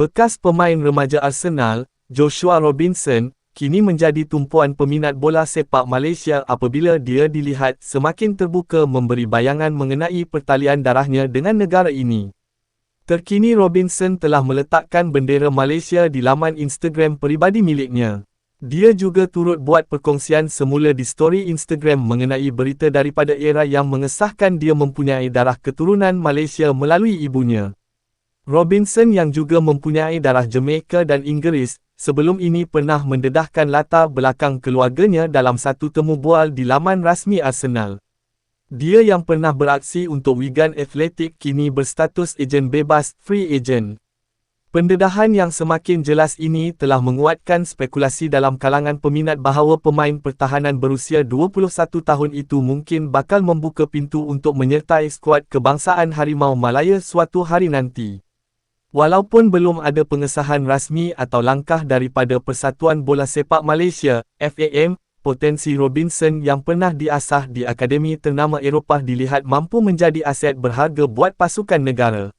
Bekas pemain remaja Arsenal, Joshua Robinson, kini menjadi tumpuan peminat bola sepak Malaysia apabila dia dilihat semakin terbuka memberi bayangan mengenai pertalian darahnya dengan negara ini. Terkini Robinson telah meletakkan bendera Malaysia di laman Instagram peribadi miliknya. Dia juga turut buat perkongsian semula di story Instagram mengenai berita daripada era yang mengesahkan dia mempunyai darah keturunan Malaysia melalui ibunya. Robinson yang juga mempunyai darah Jamaica dan Inggeris, sebelum ini pernah mendedahkan latar belakang keluarganya dalam satu temu bual di laman rasmi Arsenal. Dia yang pernah beraksi untuk Wigan Athletic kini berstatus ejen bebas free agent. Pendedahan yang semakin jelas ini telah menguatkan spekulasi dalam kalangan peminat bahawa pemain pertahanan berusia 21 tahun itu mungkin bakal membuka pintu untuk menyertai skuad kebangsaan Harimau Malaya suatu hari nanti. Walaupun belum ada pengesahan rasmi atau langkah daripada Persatuan Bola Sepak Malaysia, FAM, potensi Robinson yang pernah diasah di Akademi Ternama Eropah dilihat mampu menjadi aset berharga buat pasukan negara.